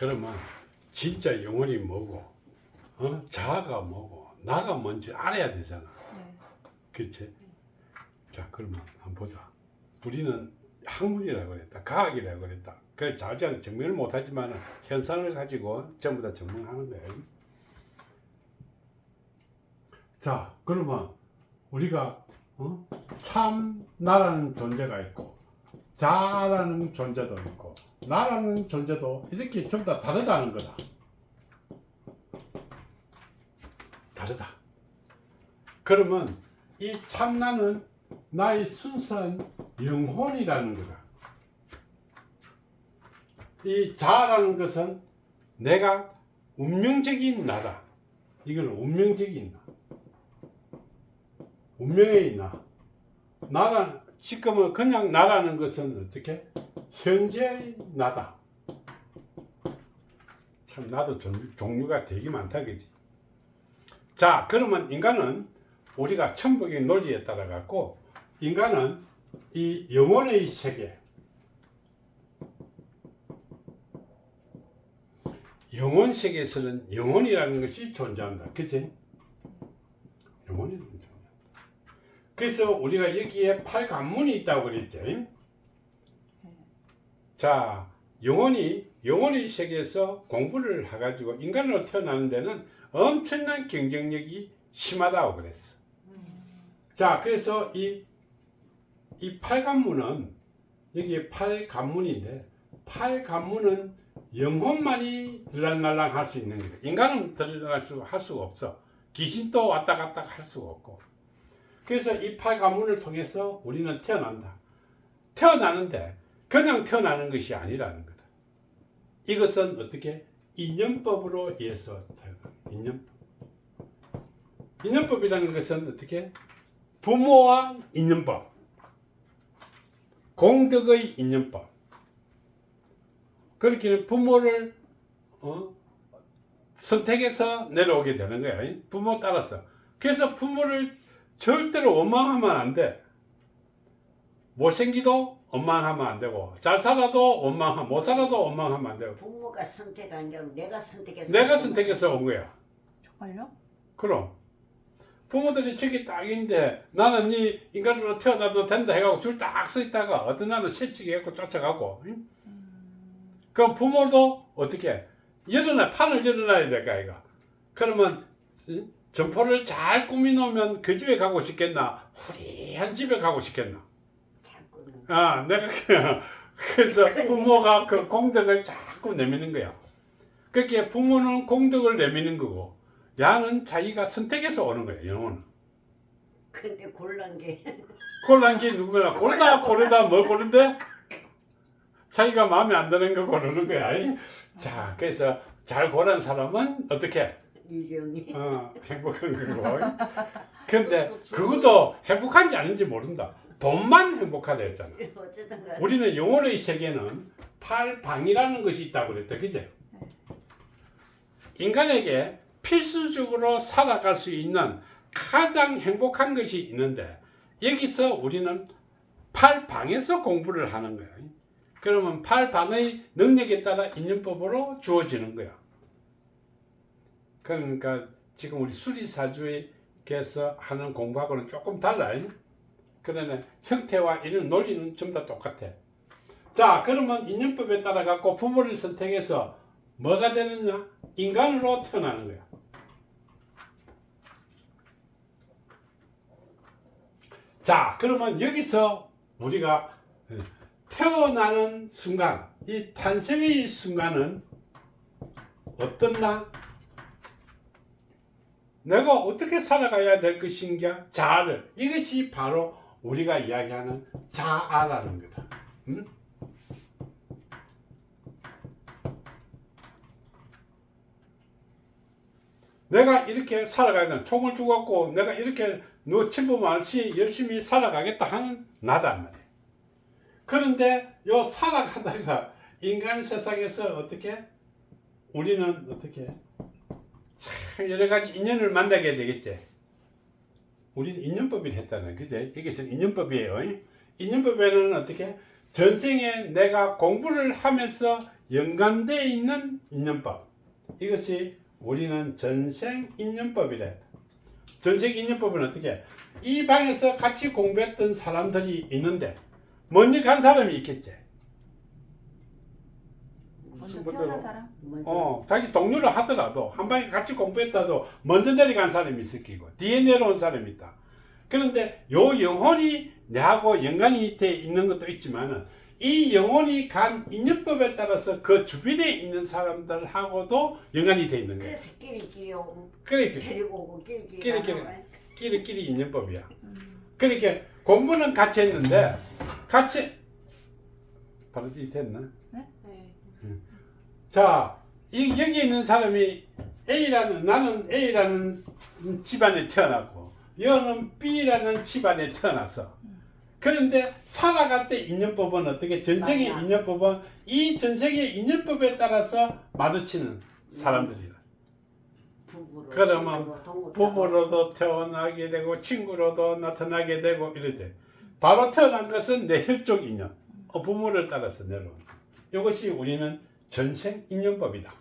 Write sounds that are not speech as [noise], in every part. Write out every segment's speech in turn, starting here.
그러면 진짜 영혼이 뭐고, 어? 자아가 뭐고, 나가 뭔지 알아야 되잖아. 네. 그치? 자, 그러면 한번 보자. 우리는 학문이라고 그랬다. 과학이라고 그랬다. 그 자세한 증명을 못하지만 현상을 가지고 전부 다 증명하는 거예요. 자, 그러면 우리가 어? 참 나라는 존재가 있고 자라는 존재도 있고 나라는 존재도 이렇게 전부 다 다르다는 거다. 다르다. 그러면 이 참나는 나의 순수한 영혼이라는 거다. 이 자라는 것은 내가 운명적인 나다. 이건 운명적인 나. 운명의 나. 나라 지금은 그냥 나라는 것은 어떻게 현재의 나다. 참 나도 종류, 종류가 되게 많다 그지. 자 그러면 인간은 우리가 천복의 논리에 따라 갖고 인간은 이 영혼의 세계 영혼 세계에서는 영혼이라는 것이 존재한다. 그치? 영혼이라는 게 존재한다. 그래서 우리가 여기에 팔 관문이 있다고 그랬지. 자, 영혼이 영혼의 세계에서 공부를 해가지고 인간으로 태어나는 데는 엄청난 경쟁력이 심하다고 그랬어. 자, 그래서 이, 이 팔관문은 여기에 팔관문인데 팔관문은 영혼만이 들락날락 할 수 있는 거예요. 인간은 들락날 수, 할 수가 없어. 귀신도 왔다 갔다 할 수가 없고. 그래서 이 팔관문을 통해서 우리는 태어난다. 태어나는데 그냥 태어나는 것이 아니라는 거다. 이것은 어떻게? 인연법으로 태어나. 인연법. 인연법이라는 것은 어떻게? 부모와 인연법. 공덕의 인연법. 그렇게 부모를 어? 선택해서 내려오게 되는 거야. 부모 따라서. 그래서 부모를 절대로 원망하면 안 돼. 못생기도 원망하면 안 되고, 잘 살아도 원망하면, 못 살아도 원망하면 안 되고. 부모가 선택한 게 아니라 내가 선택해서 내가 선택해서 온 거야. 정말요? 그럼. 부모들이 저기 딱 있는데 나는 네 인간으로 태어나도 된다 해가지고 줄 딱 서 있다가 어떤 날은 새치기 해갖고 쫓아가고. 응? 그럼 부모도 어떻게 일어나 판을 일어나야 될까 이가 그러면 응? 점포를 잘 꾸미놓으면 그 집에 가고 싶겠나 후리한 집에 가고 싶겠나 아 내가 그- 그래서 부모가 그 공덕을 자꾸 내미는 거야 그렇게 부모는 공덕을 내미는 거고 야는 자기가 선택해서 오는 거야 영혼은 근데 골란 게 곤란 게 누구나 고르다 고르다 뭘 고른데 자기가 마음에 안 드는 거 고르는 거야. 이. 자, 그래서 잘 고른 사람은 어떻게? 이정이 어, 행복한 거고. 근데 그것도 행복한지 아닌지 모른다. 돈만 행복하다 했잖아. [laughs] 어쨌든 간에 우리는 영혼의 세계는 팔방이라는 것이 있다고 그랬다. 그제? 인간에게 필수적으로 살아갈 수 있는 가장 행복한 것이 있는데 여기서 우리는 팔방에서 공부를 하는 거야. 그러면 팔방의 능력에 따라 인연법으로 주어지는 거야. 그러니까 지금 우리 수리사주에서 하는 공부하고는 조금 달라. 그러나 형태와 이런 논리는 전부 다 똑같아. 자, 그러면 인연법에 따라 갖고 부모를 선택해서 뭐가 되느냐? 인간으로 태어나는 거야. 자, 그러면 여기서 우리가 태어나는 순간, 이 탄생의 순간은 어떤 나? 내가 어떻게 살아가야 될 것인가? 자아를. 이것이 바로 우리가 이야기하는 자아라는 거다. 응? 내가 이렇게 살아가는 총을 주갖고 내가 이렇게 너 친구 없이 열심히 살아가겠다 하는 나단 말이야. 그런데 요 살아가다가 인간 세상에서 어떻게 우리는 어떻게 참 여러 가지 인연을 만나게 되겠지. 우리는 인연법을 했다는 그제 이것은 인연법이에요. 인연법에는 어떻게 전생에 내가 공부를 하면서 연관되어 있는 인연법. 이것이 우리는 전생 인연법이래. 전생 인연법은 어떻게? 해? 이 방에서 같이 공부했던 사람들이 있는데 먼저 간 사람이 있겠지. 먼저 분들로- 태어난 사람? 먼저 어, 자기 동료를 하더라도 한 방에 같이 공부했다도 먼저 내려간 사람이 있을 끼고 뒤에 내려온 사람이 있다. 그런데 요 영혼이 내하고 연관이 돼 있는 것도 있지만은 이 영혼이 간 인연법에 따라서 그 주변에 있는 사람들하고도 연관이 돼 있는 거예요. 그래서 끼리끼리 오고 그러니까 데리고 오고 끼리끼리 끼리끼리. 끼리끼리 인연법이야. 음. 그러니까 공부는 같이 했는데 같이 바로 이 됐나? 자, 이, 여기 있는 사람이 A라는, 나는 A라는 집안에 태어났고, 여는 B라는 집안에 태어났어. 그런데 살아갈 때 인연법은 어떻게, 전생의. 인연법은 이 전생의 인연법에 따라서 마주치는 사람들이라. 부부로 그러면 부부로도 태어나게 되고, 친구로도 나타나게 되고, 이럴 때. 바로 태어난 것은 내 혈족 인연, 어, 부모를 따라서 내려온. 이것이 우리는 전생 인연법이다.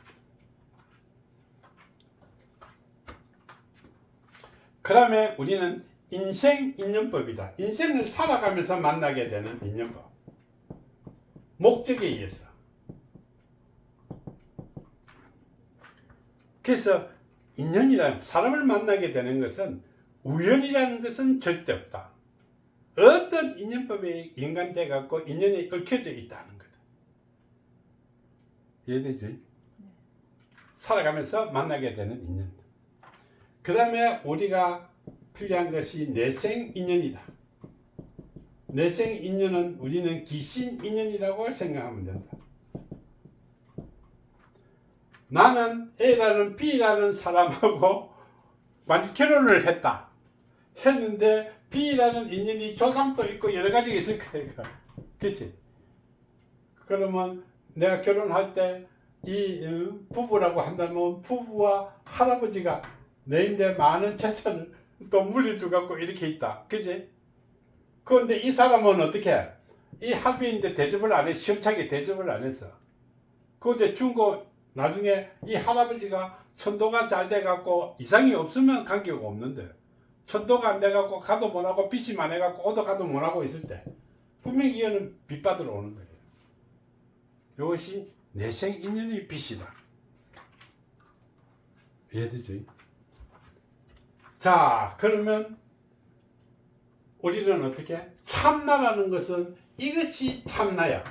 그 다음에 우리는 인생 인연법이다. 인생을 살아가면서 만나게 되는 인연법. 목적에 의해서. 그래서 인연이란 사람을 만나게 되는 것은 우연이라는 것은 절대 없다. 어떤 인연법에 연관돼 갖고 인연이 얽혀져 있다는 이해되지? 살아가면서 만나게 되는 인연. 그 다음에 우리가 필요한 것이 내생 인연이다. 내생 인연은 우리는 귀신 인연이라고 생각하면 된다. 나는 A라는 B라는 사람하고 만약 결혼을 했다. 했는데 B라는 인연이 조상도 있고 여러 가지가 있을 거야. 이거. 그치? 그러면 내가 결혼할 때 이 부부라고 한다면 부부와 할아버지가 내인데 많은 재산을 또 물려줘 갖고 이렇게 있다. 그지? 그런데 이 사람은 어떻게? 해? 이 합의인데 대접을 안 해. 시원찮게 대접을 안 했어. 그런데 준거 나중에 이 할아버지가 천도가 잘 돼 갖고 이상이 없으면 관계가 없는데 천도가 안 돼 갖고 가도 못 하고 빚이 많아 갖고 오도 가도 못 하고 있을 때 분명히 이거는 빚 받으러 오는 거예요. 이것이 내생 인연의 빚이다. 이해되죠? 자, 그러면 우리는 어떻게? 참나라는 것은 이것이 참나야.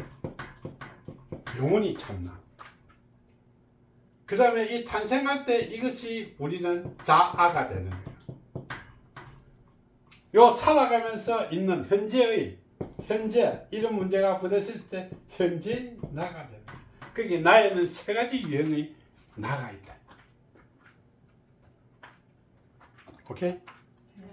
영혼이 참나. 그 다음에 이 탄생할 때 이것이 우리는 자아가 되는 거예요. 요 살아가면서 있는 현재의 현재 이런 문제가 부딪힐 때 현재 나가 거예요. 그게 나에는 세 가지 유형의 나가 있다. 오케이? 네.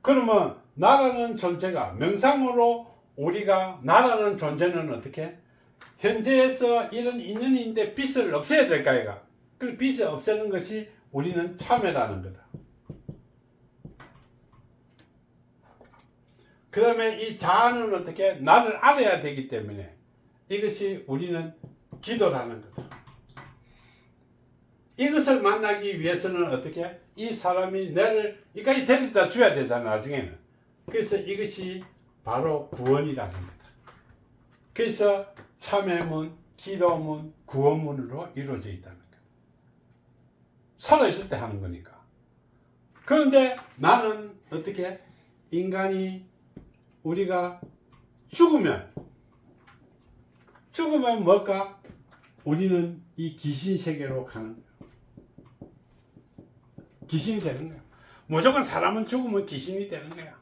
그러면 나라는 존재가 명상으로 우리가 나라는 존재는 어떻게? 현재에서 이런 인연인데 빛을 없애야 될까 이가. 그 빛을 없애는 것이 우리는 참회라는 거다. 그 다음에 이 자아는 어떻게? 나를 알아야 되기 때문에 이것이 우리는 기도라는 거다. 이것을 만나기 위해서는 어떻게? 이 사람이 나를 여기까지 데려다 줘야 되잖아, 나중에는. 그래서 이것이 바로 구원이라는 거다. 그래서 참회문, 기도문, 구원문으로 이루어져 있다는 거다. 살아있을 때 하는 거니까. 그런데 나는 어떻게? 인간이 우리가 죽으면, 죽으면 뭘까? 우리는 이 귀신 세계로 가는 거야. 귀신이 되는 거야. 무조건 사람은 죽으면 귀신이 되는 거야.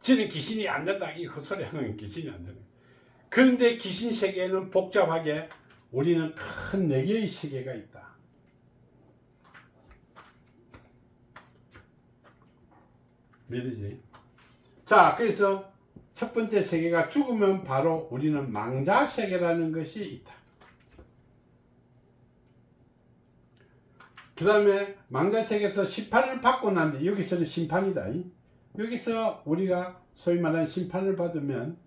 저는 귀신이 안 된다. 이 헛소리 하는 귀신이 안 되는 거야. 그런데 귀신 세계는 복잡하게 우리는 큰 네 개의 세계가 있다. 믿으지? 자, 그래서 첫 번째 세계가 죽으면 바로 우리는 망자 세계라는 것이 있다. 그 다음에 망자책에서 심판을 받고 난뒤 여기서는 심판이다. 이. 여기서 우리가 소위 말하는 심판을 받으면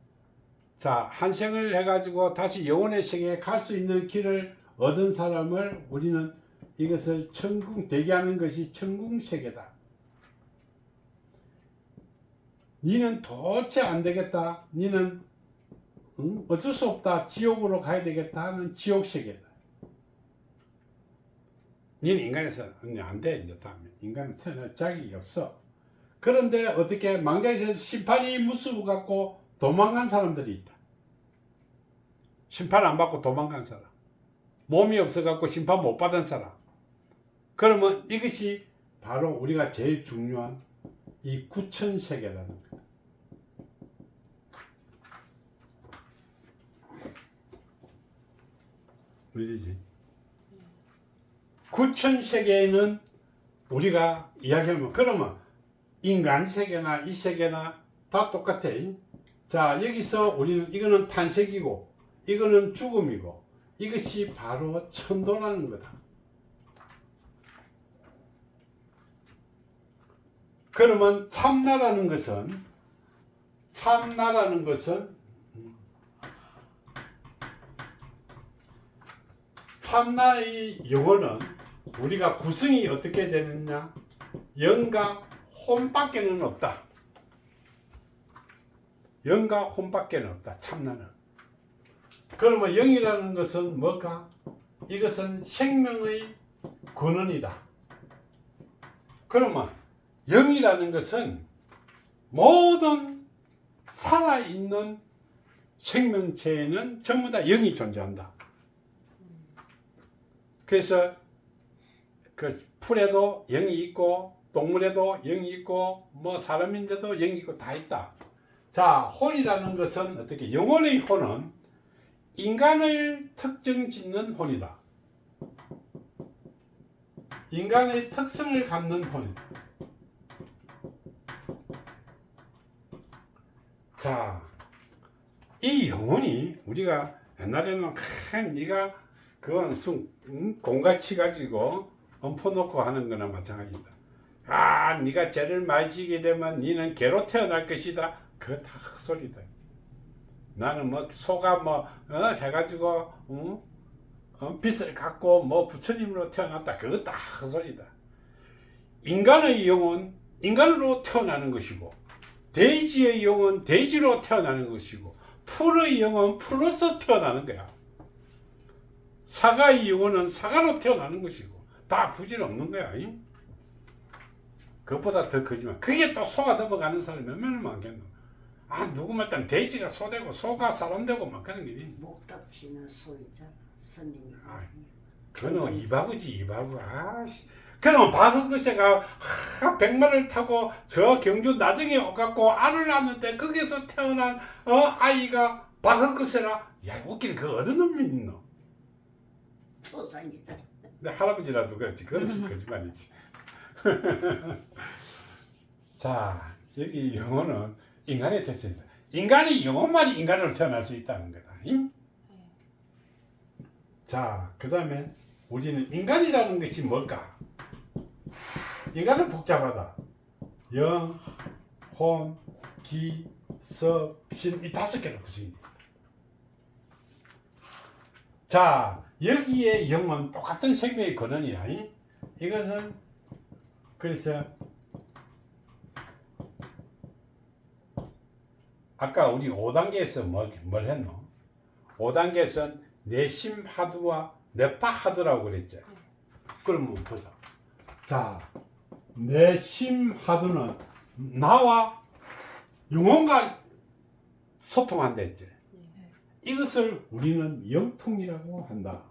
자 한생을 해가지고 다시 영혼의 세계에 갈 수 있는 길을 얻은 사람을 우리는 이것을 천국 대기하는 것이 천국 세계다. 니는 도대체 안 되겠다. 니는 응? 어쩔 수 없다. 지옥으로 가야 되겠다 하는 지옥 세계다. 니는 인간에서 안 돼. 이제 다음에 인간은 태어날 자격이 없어. 그런데 어떻게 망자에서 심판이 무수부 갖고 도망간 사람들이 있다. 심판 안 받고 도망간 사람. 몸이 없어 갖고 심판 못 받은 사람. 그러면 이것이 바로 우리가 제일 중요한 이 구천 세계라는. 어디지? 구천 세계에는 우리가 이야기하면 그러면 인간 세계나 이 세계나 다 똑같아. 자 여기서 우리는 이거는 탄생이고 이거는 죽음이고 이것이 바로 천도라는 거다. 그러면 참나라는 것은 참나라는 것은 참나의 영혼은 우리가 구성이 어떻게 되느냐 영과 혼밖에는 없다. 영과 혼밖에는 없다. 참나는. 그러면 영이라는 것은 뭘까? 이것은 생명의 근원이다. 그러면 영이라는 것은 모든 살아있는 생명체에는 전부 다 영이 존재한다. 그래서 그 풀에도 영이 있고 동물에도 영이 있고 뭐 사람인데도 영이 있고 다 있다. 자, 혼이라는 것은 어떻게 영혼의 혼은 인간을 특정 짓는 혼이다. 인간의 특성을 갖는 혼이다. 자, 이 영혼이 우리가 옛날에는 큰 네가 그건 순 음, 공같이 가지고 엎어 놓고 하는 거나 마찬가지다. 아, 네가 죄를 많이 지게 되면 네는 개로 태어날 것이다. 그거 다 헛소리다. 나는 뭐 소가 뭐 어, 해가지고 어? 어, 빛을 갖고 뭐 부처님으로 태어났다. 그거 다 헛소리다. 인간의 영은 인간으로 태어나는 것이고 돼지의 영은 돼지로 태어나는 것이고 풀의 영은 풀로서 태어나는 거야. 사과의 영혼은 사과로 태어나는 것이고 다 부질없는 거야. 이? 그것보다 더 거짓말. 그게 또 소가 넘어가는 사람이 몇몇을 많겠노. 아 누구 말단 돼지가 소 되고 소가 사람 되고 막 그런 게지. 목닥치는 소이잖아. 스님이. 아, 그거는 이바구지 이바구. 아씨. 그러면 바흐그새가 하, 백마를 타고 저 경주 나중에 오갖고 알을 낳는데 거기서 태어난 어 아이가 바흐그새라. 야 웃기는 그 어느 놈이 있노? 조상이잖아. 내 할아버지라도 그렇지. 그건 거짓말이지. [laughs] 자, 여기 영혼은 인간의 특성이다. 인간이 영혼만이 인간으로 태어날 수 있다는 거다. 잉? 자, 그 다음에 우리는 인간이라는 것이 뭘까? 인간은 복잡하다. 영, 혼, 기, 섭, 신, 이 다섯 돼 있다. 자, 여기에 영은 똑같은 생명의 근원이야. 이? 이것은 그래서 아까 우리 5단계에서 뭐, 뭘 했노? 5단계에서는 내심 하두와 내파 하두라고 그랬죠. 그러면 보자. 자, 내 심 하두는 나와 영혼과 소통한다 했지. 이것을 우리는 영통이라고 한다.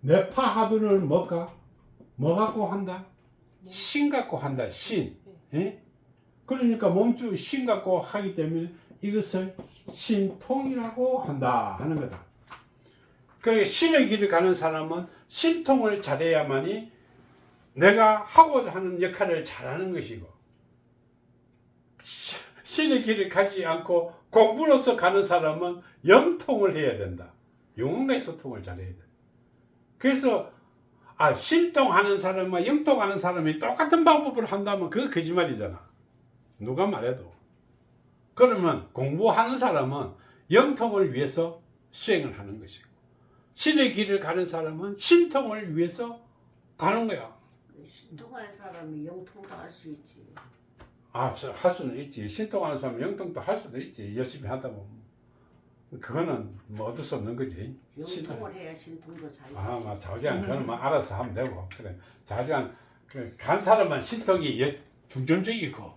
내 파 하두는 뭘까? 뭐 갖고 한다? 신 갖고 한다. 신. 예? 그러니까 몸주 신 갖고 하기 때문에 이것을 신통이라고 한다 하는 거다. 그러니까 신의 길을 가는 사람은 신통을 잘해야만이 내가 하고자 하는 역할을 잘하는 것이고 시- 신의 길을 가지 않고 공부로서 가는 사람은 영통을 해야 된다. 영혼과의 소통을 잘해야 된다. 그래서 아 신통하는 사람과 영통하는 사람이 똑같은 방법을 한다면 그거 거짓말이잖아. 누가 말해도. 그러면 공부하는 사람은 영통을 위해서 수행을 하는 것이고 신의 길을 가는 사람은 신통을 위해서 가는 거야. 신통하는 사람이 영통도 할 수 있지. 아, 저할 수는 있지. 신통하는 사람은 영통도 할 수도 있지. 열심히 하다 보면. 그거는 뭐 어쩔 수 없는 거지. 신통. 영통을 해야 신통도 잘. 아. 막 좌우지간 그건 뭐 알아서 하면 되고 그래. 좌우지간 그간 사람은 신통이 여- 중점적이고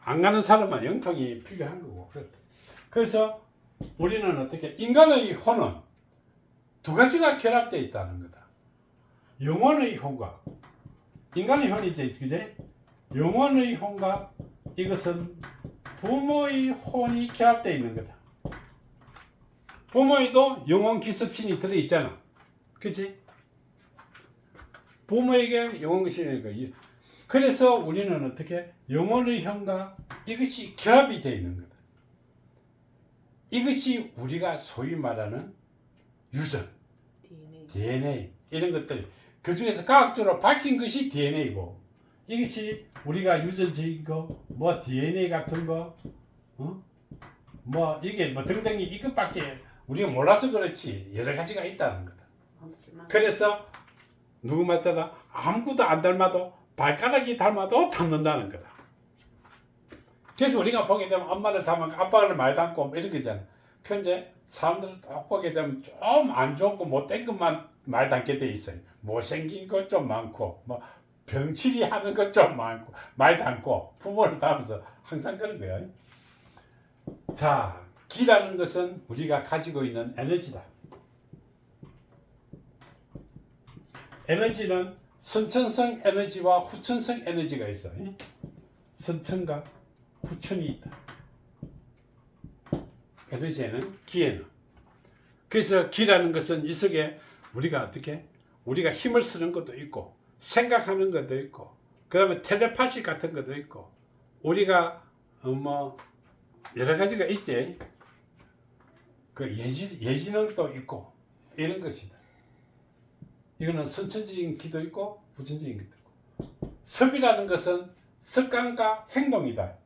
안 가는 사람은 영통이 필요한 거고 그렇다. 그래서 우리는 어떻게 인간의 혼은 두 가지가 결합되어 있다는 거다. 영혼의 혼과 인간의 혼이지, 그제? 영혼의 혼과 이것은 부모의 혼이 결합되어 있는 거다. 부모에도 영혼 기습신이 들어 있잖아. 그치? 부모에게 영혼 기습이니까. 이- 그래서 우리는 어떻게 영혼의 형과 이것이 결합이 되어 있는 거다. 이것이 우리가 소위 말하는 유전, DNA. 이런 것들 그 중에서 과학적으로 밝힌 것이 DNA고 이것이 우리가 유전적인 거, 뭐 DNA 같은 거, 어? 뭐 이게 뭐 등등이 이것밖에 우리가 몰라서 그렇지 여러 가지가 있다는 거다. 없지만 그래서 누구 말 따라 아무것도 안 닮아도 발가락이 닮아도 닮는다는 거다. 그래서 우리가 보게 되면 엄마를 닮은 아빠를 많이 닮고 뭐 이런 거잖아. 근데 사람들은 딱 보게 되면 좀 안 좋고 못된 것만 많이 닮게 돼 있어요. 못생긴 것 좀 많고 뭐 병치리 하는 것 좀 많고 많이 닮고 부모를 닮아서 항상 그런 거야. 자, 기라는 것은 우리가 가지고 있는 에너지다. 에너지는 선천성 에너지와 후천성 에너지가 있어. 선천과 후천이 있다. 에너지에는 기에는. 그래서 기라는 것은 이 속에 우리가 어떻게 우리가 힘을 쓰는 것도 있고 생각하는 것도 있고 그 다음에 텔레파시 같은 것도 있고 우리가 어, 뭐 여러 가지가 있지. 그 예지 예지능도 있고 이런 것이다. 이거는 선천적인 기도 있고 후천적인 기도 있고 섭이라는 것은 습관과 행동이다.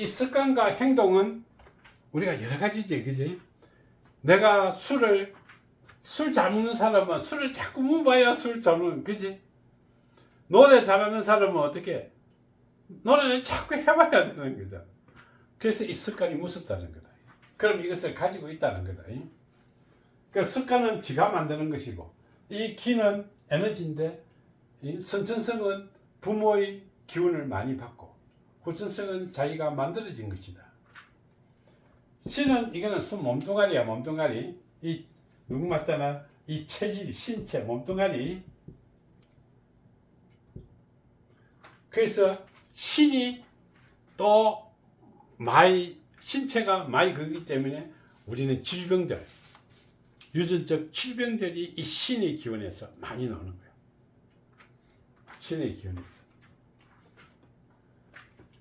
이 습관과 행동은 우리가 여러 가지지, 그지? 내가 술을 술 잘 먹는 사람은 술을 자꾸 먹어야 술 잘 먹는, 그지? 노래 잘하는 사람은 어떻게? 노래를 자꾸 해봐야 되는 거죠. 그래서 이 습관이 무섭다는 거다. 그럼 이것을 가지고 있다는 거다. 그 습관은 지가 만드는 것이고, 이 기는 에너지인데, 이 선천성은 부모의 기운을 많이 받고, 후천성은 자기가 만들어진 것이다. 신은 이거는 순 몸뚱아리야, 몸뚱아리. 이 누구 맞다나 이 체질, 신체, 몸뚱아리. 그래서 신이 또 많이 신체가 많이 그기 때문에 우리는 질병들, 유전적 질병들이 이 신의 기운에서 많이 나오는 거예요. 신의 기운에서.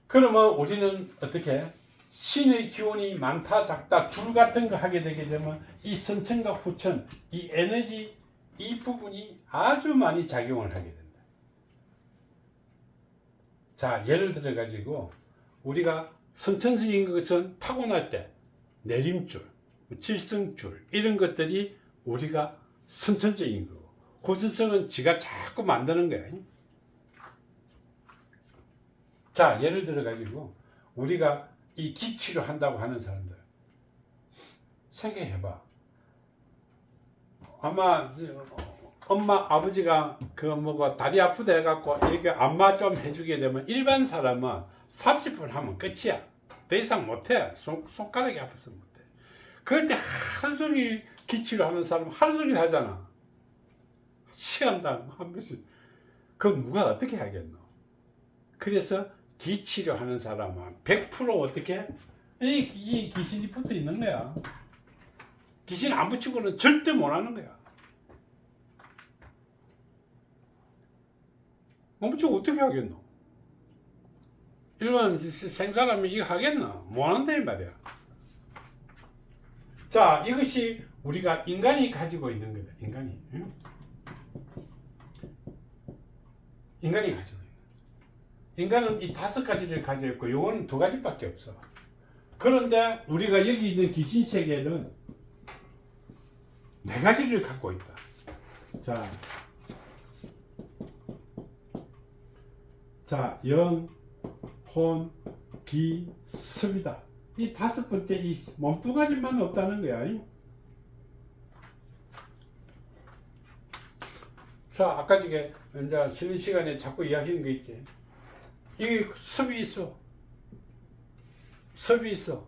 그러면 우리는 어떻게 신의 기운이 많다 작다 줄 같은 거 하게 되게 되면 이 선천과 후천 이 에너지 이 부분이 아주 많이 작용을 하게 된다. 자 예를 들어 가지고 우리가 선천적인 것은 타고날 때 내림줄, 칠성줄 이런 것들이 우리가 선천적인 거고 후천성은 지가 자꾸 만드는 거야. 자, 예를 들어 가지고 우리가 이 기치료 한다고 하는 사람들 생각해 봐. 아마 엄마 아버지가 그 뭐고 다리 아프다 해갖고 이렇게 안마 좀 해주게 되면 일반 사람은 30분 하면 끝이야. 더 이상 못해. 손, 손가락이 아파서 못해. 그런데 하루 종일 기치료 하는 사람은 하루 종일 하잖아. 시간당 한 번씩. 그건 누가 어떻게 하겠노? 그래서 기치료 하는 사람은 100% 어떻게? 이, 이 귀신이 붙어 있는 거야. 귀신 안 붙이고는 절대 못 하는 거야. 못 붙이고 어떻게 하겠노? 일반 생사람이 이거 하겠나? 못 한다 이 말이야. 자, 이것이 우리가 인간이 가지고 있는 거다. 인간이. 응? 인간이 가지고. 인간은 이 다섯 가지를 가지고 있고 요거는 두 가지밖에 없어. 그런데 우리가 여기 있는 귀신 세계는 네 가지를 갖고 있다. 자, 자, 영, 혼, 기, 습이다. 이 다섯 번째 이 몸뚱아리만 없다는 거야. 이. 자, 아까 저게 이제 쉬는 시간에 자꾸 이야기하는 거 있지. 이게 습이 있어. 습이 있어.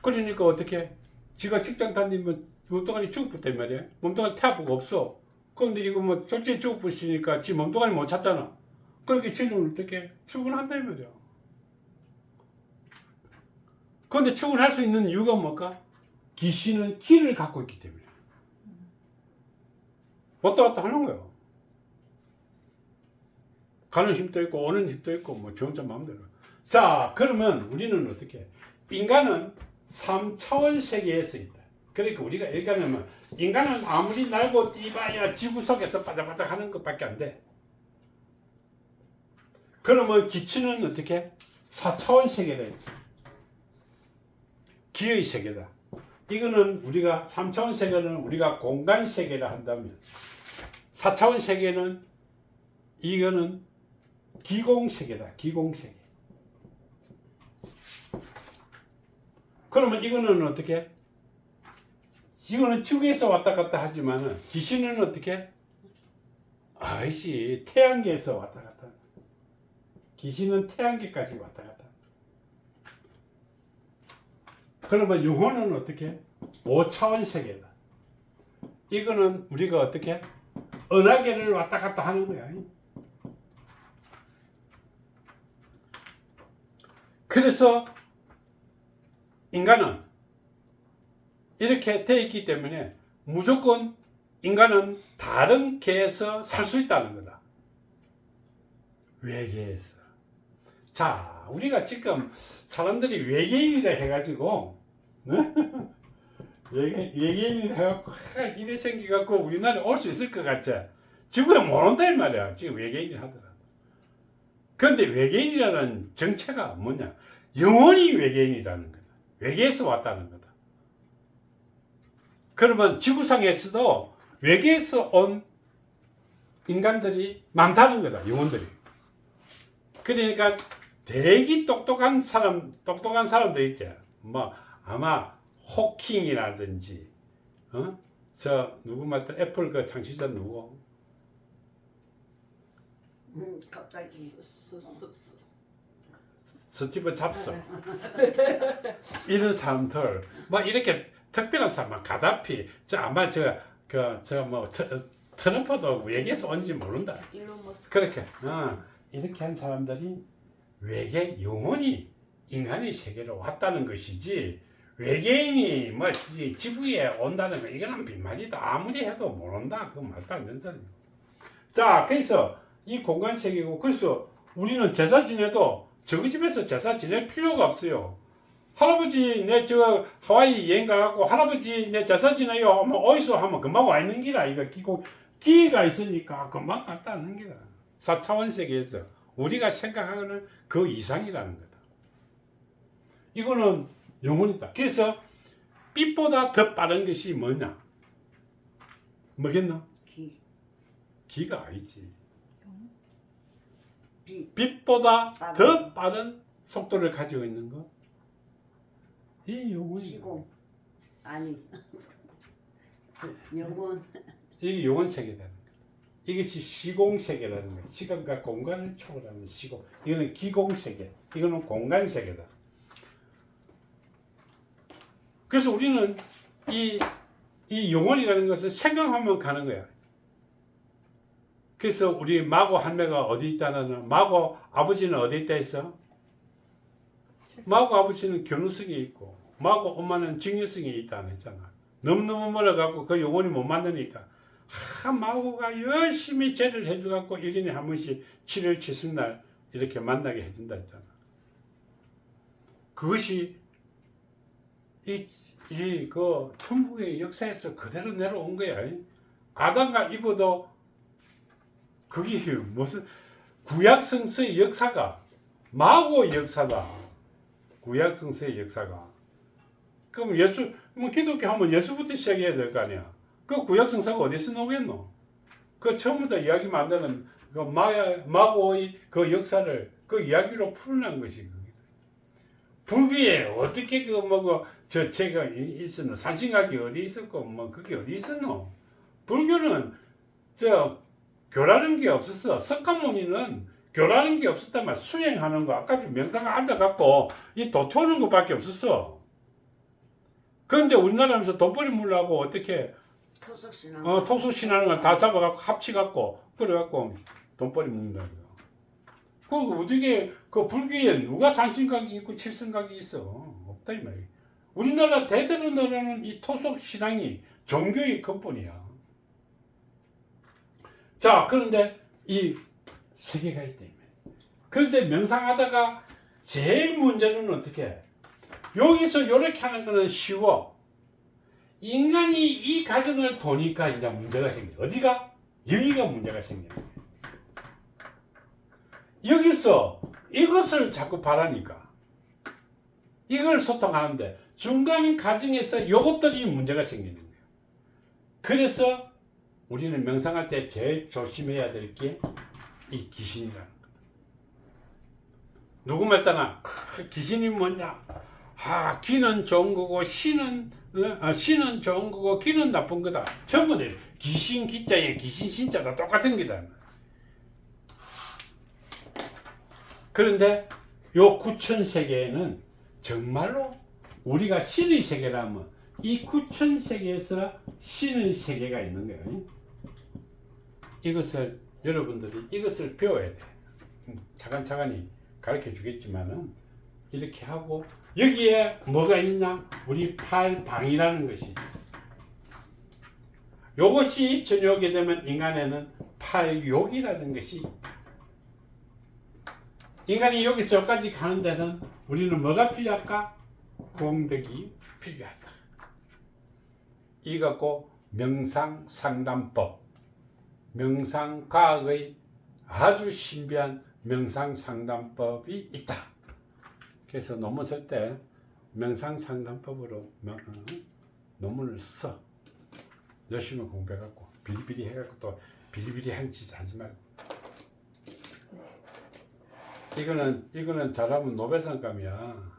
그러니까 어떻게? 지가 직장 다니면 몸뚱아리 죽었단 말이야. 몸뚱아리 태아부가 없어. 그런데 이거 뭐 솔직히 죽었으니까 지 몸뚱아리 못 찾잖아. 그렇게 지는 어떻게? 출근한단 말이야. 그런데 출근할 수 있는 이유가 뭘까? 귀신은 기를 갖고 있기 때문에. 왔다 갔다 하는 거야. 가는 힘도 있고 오는 힘도 있고 뭐저 혼자 마음대로. 자 그러면 우리는 어떻게? 인간은 3차원 세계에서 있다. 그러니까 우리가 얘기하면 인간은 아무리 날고 뛰봐야 지구 속에서 바짝바짝 하는 것밖에 안 돼. 그러면 기치는 어떻게? 4차원 세계다. 기의 세계다. 이거는 우리가 3차원 세계는 우리가 공간 세계라 한다면 4차원 세계는 이거는 기공 세계다. 기공 세계. 그러면 이거는 어떻게? 이거는 지구에서 왔다 갔다 하지만은 귀신은 어떻게? 아이씨 태양계에서 왔다 갔다. 귀신은 태양계까지 왔다 갔다. 그러면 영혼은 어떻게? 5차원 세계다. 이거는 우리가 어떻게? 은하계를 왔다 갔다 하는 거야. 그래서 인간은 이렇게 돼 있기 때문에 무조건 인간은 다른 계에서 살 수 있다는 거다. 외계에서. 자, 우리가 지금 사람들이 외계인이라 해가지고, 네? [laughs] 외계, 외계인이라 해갖고, 하, 이래 생겨갖고 우리나라에 올 수 있을 것 같지? 지구에 못 온다, 이 말이야. 지금 외계인이 하더라도. 그런데 외계인이라는 정체가 뭐냐? 영원히 외계인이라는 거다. 외계에서 왔다는 거다. 그러면 지구상에서도 외계에서 온 인간들이 많다는 거다. 영혼들이. 그러니까 되게 똑똑한 사람, 똑똑한 사람들 있지. 뭐 아마 호킹이라든지, 어? 저 누구 말때 애플 그 창시자 누구? 음, 갑자기 스- 스- 스- 스 티브 잡스. 이런 사람들 뭐 이렇게 특별한 사람 막 가다피 저 아마 저그저뭐 트럼프도 외계에서 온지 모른다. 그렇게 어, 이렇게 한 사람들이 외계 영혼이 인간의 세계로 왔다는 것이지 외계인이 뭐 지- 지구에 온다는 거 이거는 빈말이다. 아무리 해도 모른다. 그거 말도 안 되는 소리 자 그래서 이 공간 세계고 그래서 우리는 제사 지내도 저기 집에서 제사 지낼 필요가 없어요 할아버지 내저 하와이 여행 가갖고 할아버지 내 제사 지내요 하면 어디서 하면 금방 와 있는 기라 이거 기고 기가 있으니까 금방 갔다 왔는 기라 4차원 세계에서 우리가 생각하는 그 이상이라는 거다. 이거는 영혼이다. 그래서 빛보다 더 빠른 것이 뭐냐? 뭐겠노? 기, 기가 아니지. 빛, 빛보다 빠른. 더 빠른 속도를 가지고 있는 거. 이. 시공 아니 영혼 이게 영혼 세계라는 거다. 이것이 시공 세계라는 거야. 시간과 공간을 초월하는 시공. 이거는 기공 세계. 이거는 공간 세계다. 그래서 우리는 이, 이 영혼이라는 것을 생각하면 가는 거야. 그래서 우리 마고 할매가 어디 있잖아. 마고 아버지는 어디 있다 했어? 마고 아버지는 견우성에 있고, 마고 엄마는 직녀성에 있다 했잖아. 너무너무 멀어갖고 그 영혼이 못 만나니까 하, 마고가 열심히 죄를 해줘갖고 1년에 한 번씩 7월 7승날 이렇게 만나게 해준다 했잖아. 그것이 이, 이, 그, 천국의 역사에서 그대로 내려온 거야. 아담과 이브도 그게 무슨 구약 성서의 역사가 마고 역사다. 구약 성서의 역사가. 그럼 예수 뭐 기독교 하면 예수부터 시작해야 될 거 아니야. 그 구약 성서가 어디서 나오겠노? 그 처음부터 이야기 만드는 그 마야 마고의 그 역사를 그 이야기로 풀어낸 것이 그게. 불교에 어떻게 그뭐저 제가 이- 있었노? 산신각이 어디 있었고 뭐 그게 어디 있었노? 불교는 저 교라는 게 없었어. 석가모니는 교라는 게 없었다면 수행하는 거 아까 명상 앉아갖고 이 도토하는 것밖에 없었어. 그런데 우리나라에서 돈벌이 물라고 어떻게 토속 신앙. 어, 걸다 잡아갖고 합치갖고 그래갖고 돈벌이 먹는다. 그 어떻게 그 불교에 누가 산신각이 있고 칠성각이 있어? 없다 이 말이야. 우리나라 대대로 내려오는 이 토속 신앙이 종교의 근본이야. 자 그런데 이 세계가 있다. 그런데 명상하다가 제일 문제는 어떻게? 여기서 이렇게 하는 거는 쉬워. 인간이 이 과정을 도니까 이제 문제가 생겨. 어디가? 여기가 문제가 생겨. 여기서 이것을 자꾸 바라니까. 이걸 소통하는데 중간 과정에서 이것들이 문제가 생기는 거예요. 그래서 우리는 명상할 때 제일 조심해야 될 게 이 귀신이라는 거. 누구 말 따나 그 귀신이 뭐냐? 아, 귀는 좋은 거고 신은 어? 아, 신은 좋은 거고 귀는 나쁜 거다. 전부 다 귀신 기자에 귀신 신자가 똑같은 거다. 그런데 요 구천 세계에는 정말로 우리가 신의 세계라면 이 구천 세계에서 신의 세계가 있는 거예요. 이것을 여러분들이 이것을 배워야 돼. 음, 차근차근히 가르쳐 주겠지만은 이렇게 하고 여기에 뭐가 있냐? 우리 팔방이라는 것이. 요것이 전혀오게 되면 인간에는 팔욕이라는 것이 인간이 여기서 여기까지 가는 데는 우리는 뭐가 필요할까? 공덕이 필요하다. 이 갖고 명상 상담법, 명상 과학의 아주 신비한 명상 상담법이 있다. 그래서 논문 쓸 때 명상 상담법으로 명- 어, 논문을 써. 열심히 공부해갖고 비리비리 해갖고 또 비리비리 한 짓 하지 말고. 이거는 이거는 잘하면 노벨상감이야.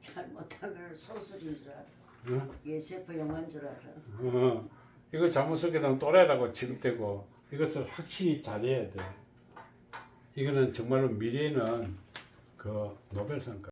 잘못하면 소설인 줄 알아. 응? 예세포 영화인 줄 알아. 어, 이거 잘못 쓰게 되면 또래라고 취급되고 이것을 확실히 잘해야 돼. 이거는 정말로 미래에는 그 노벨상감.